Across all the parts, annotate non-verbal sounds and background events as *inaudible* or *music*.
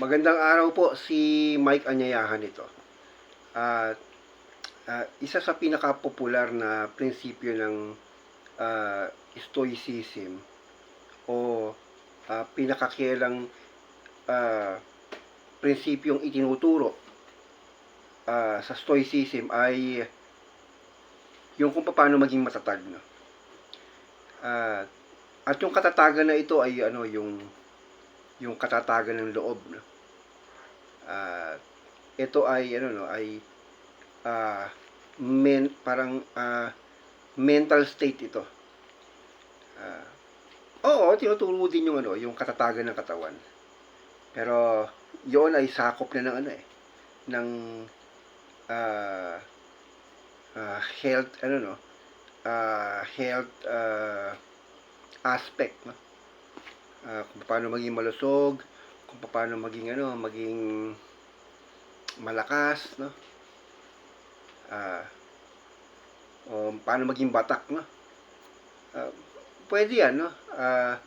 Magandang araw po si Mike Anyayahan ito. At ah, isa sa pinakapopular na prinsipyo ng ah, Stoicism o ah, pinakakilalang ah, prinsipyong itinuturo ah, sa Stoicism ay yung kung paano maging matatag. No? Ah, at yung katatagan na ito ay ano yung yung katatagan ng loob no. Ah, ito ay ano no ay ah, men, parang ah, mental state ito. Ah, oo, tinuturo din yung ano, yung katatagan ng katawan. Pero yun ay sakop na ng ano eh ng ah, ah, health ano no ah, health ah, aspect no Ah, kung paano maging malusog, kung paano maging ano, maging malakas, no? Ah, o paano maging batak, no? Ah, pwede yan, no? Ah,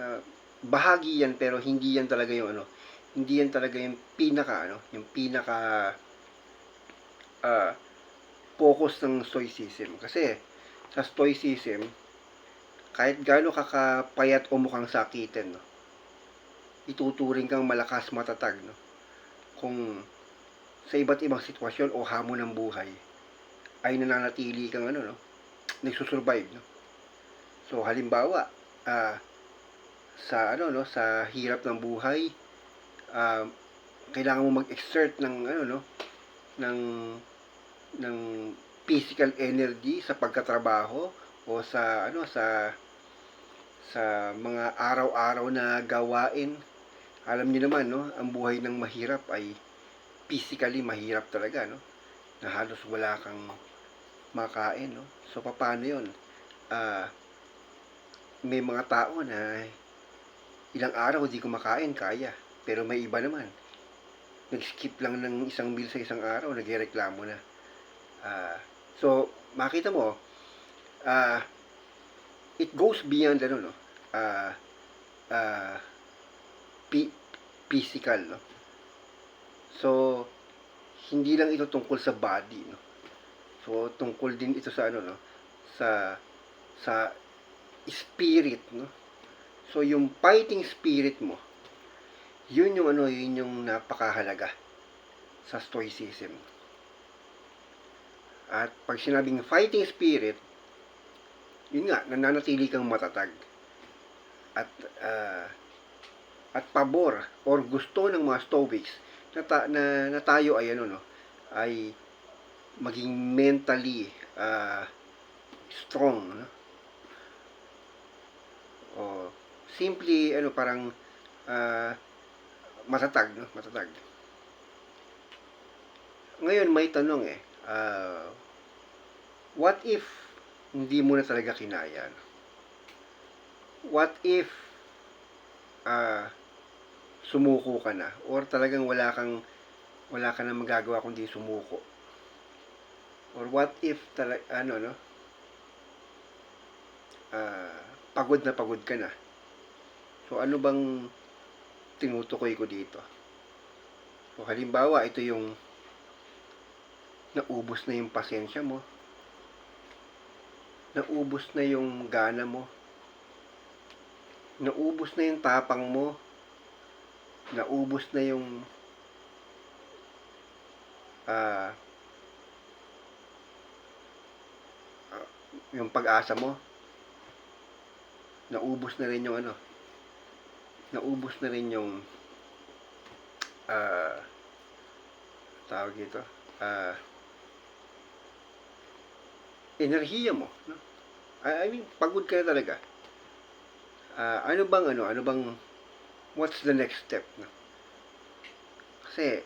ah, bahagi yan pero hindi yan talaga yung ano, hindi yan talaga yung pinaka ano, yung pinaka ah, focus ng stoicism kasi sa stoicism kahit gaano kakapayat o mukhang sakitin, no? ituturing kang malakas matatag, no? Kung sa iba't ibang sitwasyon o hamon ng buhay, ay nananatili kang ano, no? Nagsusurvive, no? So, halimbawa, ah, sa ano, no? Sa hirap ng buhay, ah, kailangan mo mag-exert ng ano, no? Ng, ng physical energy sa pagkatrabaho o sa ano sa sa mga araw-araw na gawain. Alam niyo naman, no, ang buhay ng mahirap ay physically mahirap talaga, no? Na halos wala kang makain, no? So, paano yun? Ah, may mga tao na ilang araw di kumakain, kaya. Pero may iba naman. Nag-skip lang ng isang meal sa isang araw, nagreklamo na. Ah, so, makita mo, ah, it goes beyond ano no ah pi- physical no? So hindi lang ito tungkol sa body no? So tungkol din ito sa ano no? Sa sa spirit no? So yung fighting spirit mo yun yung ano yun yung napakahalaga sa stoicism. At pag sinabing fighting spirit yun nga, nananatili kang matatag. At, ah, at pabor or gusto ng mga Stoics na, ta- na, na tayo ay ano no, ay maging mentally ah, strong, no? O simply ano parang ah, matatag, no? Matatag. Ngayon may tanong eh, ah, what if hindi mo na talaga kinaya. no? What if ah sumuko ka na or talagang wala kang wala ka na magagawa kundi sumuko? Or what if tala, ano no? ah pagod na pagod ka na. So ano bang tinutukoy ko dito? So halimbawa ito yung naubos na yung pasensya mo, naubos na yung gana mo, naubos na yung tapang mo, naubos na yung ah, yung pag-asa mo, naubos na rin yung ano, naubos na rin yung ah tawag dito, ah enerhiya mo, no? I mean, pagod ka na talaga. Ah, ano bang ano, ano bang what's the next step, no? Kasi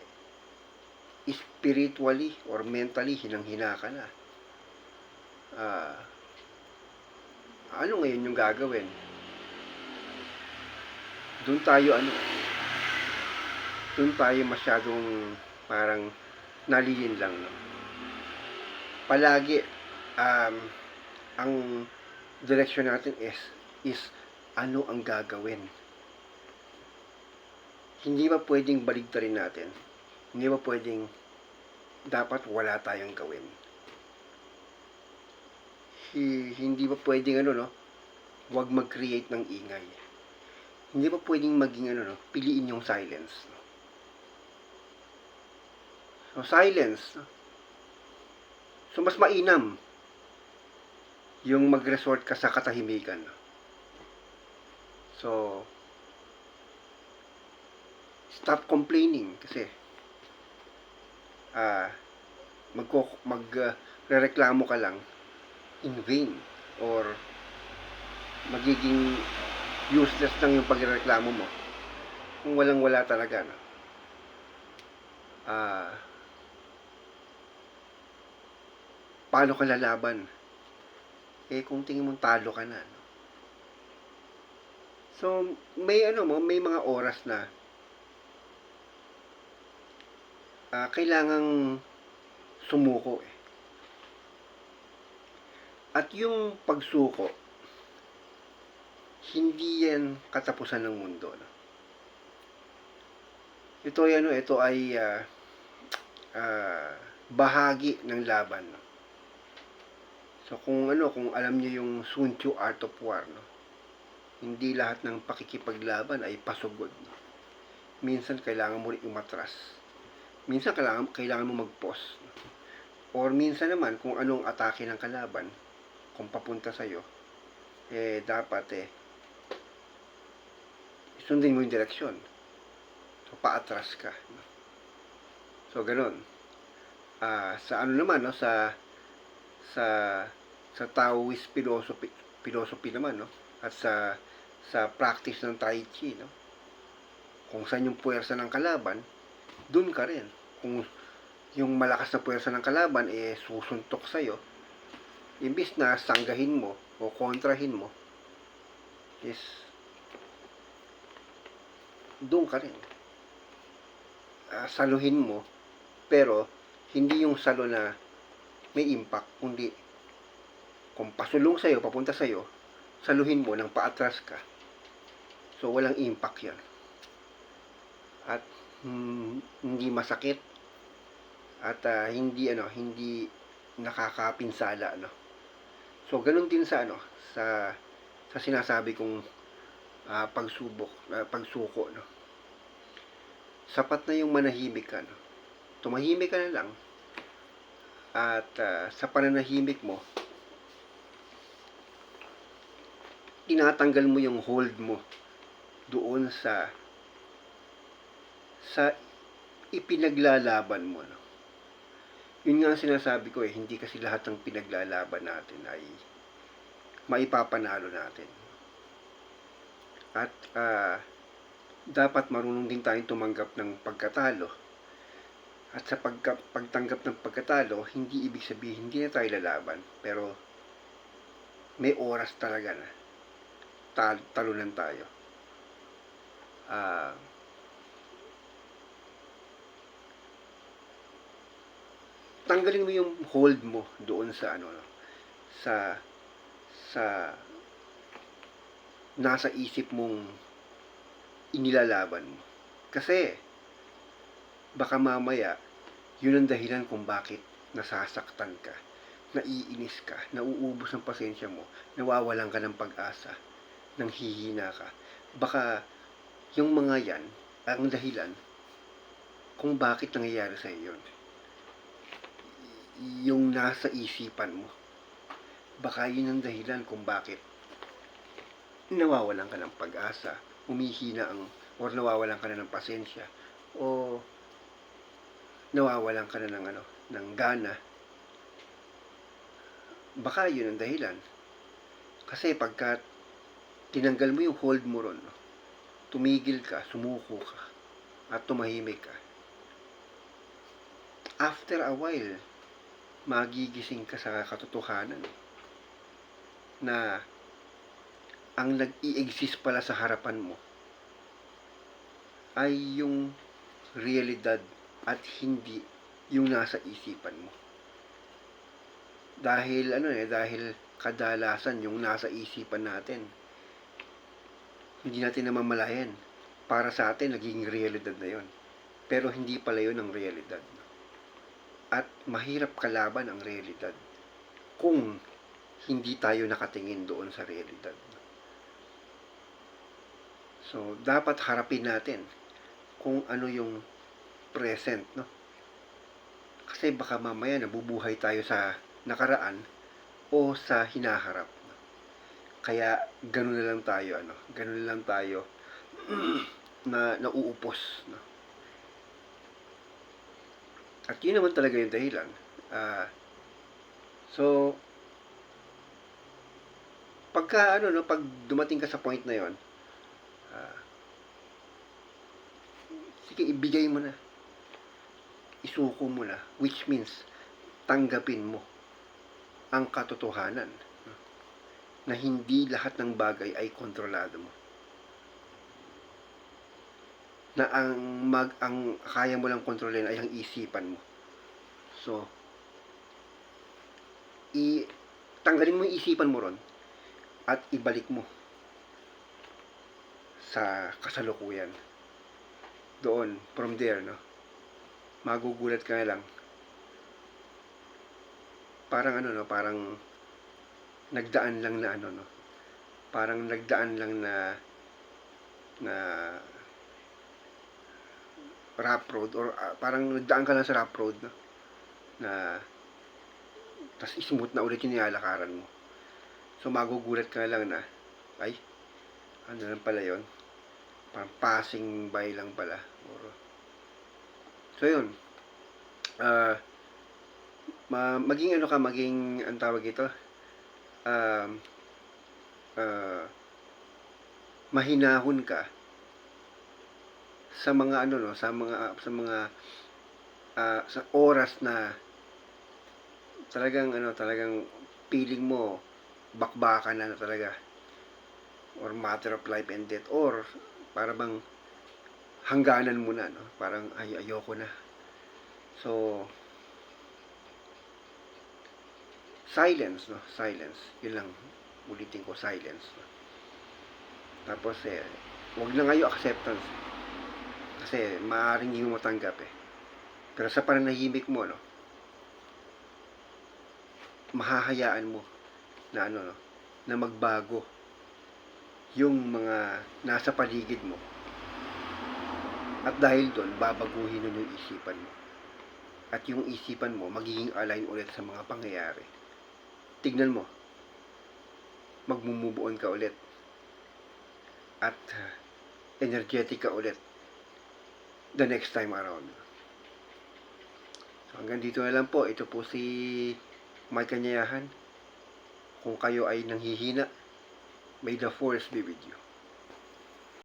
spiritually or mentally hinang-hina ka na. Ah, ano ngayon yung gagawin? Doon tayo ano, doon tayo masyadong parang nalilin lang, no? Palagi, um, ang direksyon natin is is ano ang gagawin. hindi ba pwedeng baligtarin natin? Hindi ba pwedeng dapat wala tayong gawin? Hi- hindi ba pwedeng ano, no? Huwag mag-create ng ingay. Hindi ba pwedeng maging ano, no? Piliin yung silence. No? So, silence. So, mas mainam yung mag-resort ka sa katahimikan. No? So, stop complaining kasi ah magko mag ah, rereklamo ka lang in vain or magiging useless lang yung pagrereklamo mo kung walang wala talaga no? ah paano ka lalaban eh kung tingin mong talo ka na no? So may ano mo may mga oras na ah kailangang sumuko eh. At yung pagsuko, hindi yan katapusan ng mundo. No? Ito ay ano, ito ay ah, ah, bahagi ng laban. No? So kung ano, kung alam niyo yung Sun Tzu Art of War, no? Hindi lahat ng pakikipaglaban ay pasugod. Minsan kailangan mo rin umatras minsan kailangan, kailangan mo mag-pause. Or minsan naman, kung anong atake ng kalaban, kung papunta sa'yo, eh, dapat eh, sundin mo yung direksyon. So, paatras ka. So, ganun. Ah, sa ano naman, no, sa, sa, sa Taoist philosophy, philosophy naman, no, at sa, sa practice ng Tai Chi, no, kung saan yung puwersa ng kalaban, dun ka rin. Kung yung malakas na puwersa ng kalaban eh susuntok sa'yo, imbis na sanggahin mo o kontrahin mo, is doon ka rin. Ah, saluhin mo, pero hindi yung salo na may impact, kundi kung pasulong sa'yo, papunta sa'yo, saluhin mo nang paatras ka. So, walang impact yan. At mm, hindi masakit. At ah, hindi ano hindi nakakapinsala no so ganun din sa ano sa sa sinasabi kong ah, pagsubok ah, pagsuko no sapat na yung manahimik ka no tumahimik ka na lang. At ah, sa pananahimik mo tinatanggal mo yung hold mo doon sa sa ipinaglalaban mo. No? Yun nga ang sinasabi ko eh, hindi kasi lahat ng pinaglalaban natin ay maipapanalo natin. At ah, dapat marunong din tayong tumanggap ng pagkatalo. At sa pagka, pagtanggap ng pagkatalo, hindi ibig sabihin hindi na tayo lalaban. Pero may oras talaga na tal talunan tayo. Ah, tanggalin mo yung hold mo doon sa ano no, sa sa nasa isip mong inilalaban mo. Kasi baka mamaya yun ang dahilan kung bakit nasasaktan ka, naiinis ka, nauubos ang pasensya mo, nawawalan ka ng pag-asa, nang hihina ka. Baka yung mga yan ang dahilan kung bakit nangyayari sa iyo yun yung nasa isipan mo. Baka yun ang dahilan kung bakit nawawalan ka ng pag-asa, umihina ang, or nawawalan ka na ng pasensya, o nawawalan ka na ng, ano, ng gana. Baka yun ang dahilan. Kasi pagka tinanggal mo yung hold mo ron, tumigil ka, sumuko ka, at tumahimik ka. After a while, magigising ka sa katotohanan na ang nag-i-exist pala sa harapan mo ay yung realidad at hindi yung nasa isipan mo. Dahil ano eh, dahil kadalasan yung nasa isipan natin, hindi natin namamalayan para sa atin, naging realidad na yon. Pero hindi pala yun ang realidad. At mahirap kalaban ang realidad kung hindi tayo nakatingin doon sa realidad. So, dapat harapin natin kung ano yung present, no? Kasi baka mamaya nabubuhay tayo sa nakaraan o sa hinaharap. Kaya ganun na lang tayo, ano? Ganun na lang tayo *clears throat* na nauupos, no? At yun naman talaga yung dahilan. Ah, so, pagka ano no, pag dumating ka sa point na yon, ah, sige ibigay mo na. Isuko mo na, which means tanggapin mo ang katotohanan na hindi lahat ng bagay ay kontrolado mo. Na ang mag ang kaya mo lang kontrolin ay ang isipan mo. So, i tanggalin mo yung isipan mo ron at ibalik mo sa kasalukuyan. Doon, from there, no? Magugulat ka lang. Parang ano, no? Parang nagdaan lang na ano, no? Parang nagdaan lang na na rough road or ah, parang nagdaan ka lang sa rough road, no? Na tas smooth na ulit yung mo. So, magugulat ka lang na, ay, ano lang pala yon Parang passing by lang pala. Or, so, yun. Ah, ma maging ano ka, maging, ang tawag ito, um, ah, mahinahon ka sa mga ano no, sa mga sa mga ah, sa oras na talagang ano, talagang feeling mo bakbakan na, na talaga or matter of life and death or para bang hangganan mo na no? Parang ay ayoko na. So silence no silence yun lang ulitin ko silence no? tapos eh wag na ngayon acceptance kasi maaaring hindi mo matanggap eh pero sa pananahimik mo no mahahayaan mo na ano no, na magbago yung mga nasa paligid mo. At dahil doon, babaguhin nun yung isipan mo. At yung isipan mo, magiging align ulit sa mga pangyayari. Tignan mo, magmumove on ka ulit. At uh, energetic ka ulit the next time around. So, hanggang dito na lang po. Ito po si Mike Kanyayahan. Kung kayo ay nanghihina, may the force be with you.